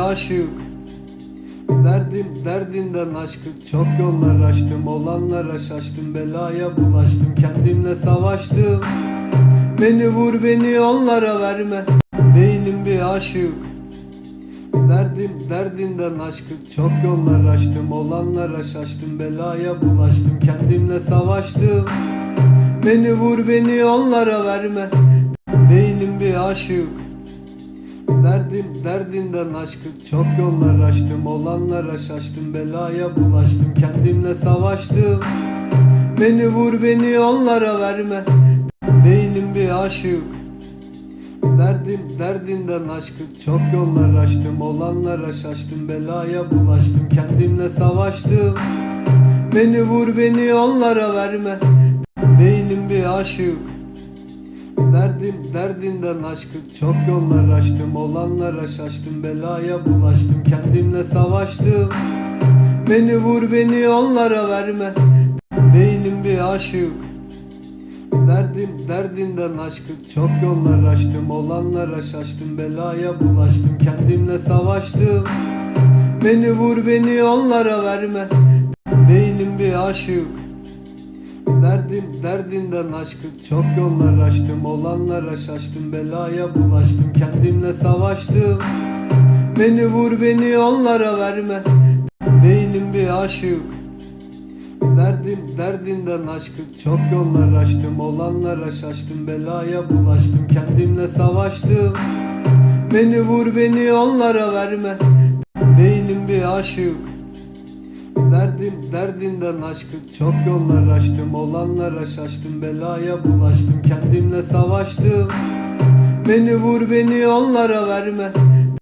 aşık. Derdim derdinden aşkı çok yollar açtım Olanlara şaştım belaya bulaştım. Kendimle savaştım. Beni vur beni onlara verme. Değilim bir aşık. Derdim derdinden aşkı çok yollar açtım Olanlara şaştım belaya bulaştım. Kendimle savaştım. Beni vur beni onlara verme. Değilim bir aşık Derdim derdinden aşkı çok yollar açtım Olanlara şaştım. Belaya bulaştım Kendimle savaştım. Beni vur beni onlara verme. Değilim bir aşık. Derdim derdinden aşkı çok yollar açtım Olanlara şaştım. Belaya bulaştım Kendimle savaştım. Beni vur beni onlara verme. Değilim bir aşık Derdim derdinden aşkı çok yollar açtım Olanlara şaştım belaya bulaştım. Kendimle savaştım. Beni vur beni onlara verme. Değilim bir aşık. Derdim derdinden aşkı çok yollar açtım Olanlara şaştım belaya bulaştım. Kendimle savaştım. Beni vur beni onlara verme. Değilim bir aşık Derdim derdinden aşkı çok yollar açtım Olanlara şaştım belaya bulaştım Kendimle savaştım. Beni vur beni onlara verme. Değilim bir aşık. Derdim derdinden aşkı çok yollar açtım Olanlara şaştım belaya bulaştım Kendimle savaştım. Beni vur beni onlara verme. Değilim bir aşık Derdim derdinden aşkı çok yollar açtım Olanlara şaştım belaya bulaştım Kendimle savaştım. Beni vur beni onlara verme